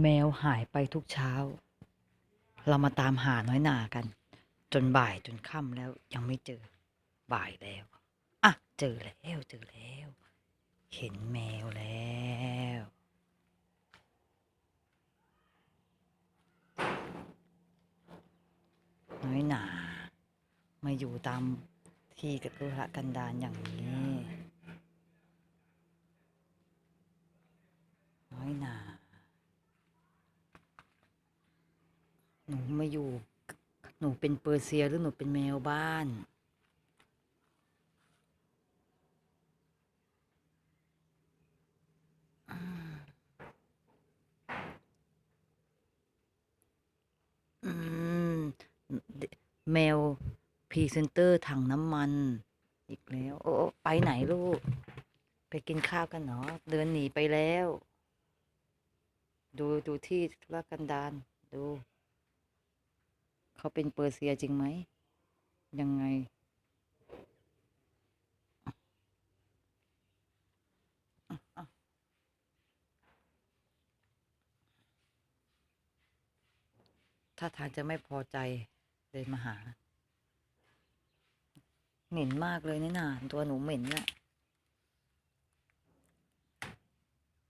แมวหายไปทุกเช้า เรามาตามหาน้อยหนากัน จนบ่ายจนค่ำแล้วยังไม่เจอ บ่ายแล้วอะเจอแล้วเจอแล้ว เห็นแมวแล้วน้อยหนามาอยู่ตามที่กระทุระกันดารอย่างนี้ น้อยหนา หนูมาอยู่ หนูเป็นเปอร์เซียหรือหนูเป็นแมวบ้าน อืม แมวพรีเซนเตอร์ถังน้ำมัน อีกแล้ว โอ้โอ้ไปไหนลูก ไปกินข้าวกันเนาะเดินหนีไปแล้ว ดูดูที่ธุรกันดารดู เขาเป็นเปอร์เซียจริงไหม ยังไง ถ้าทางจะไม่พอใจเลยมาหา เหม็นมากเลยนี่นาตัวหนูเหม็นน่ะ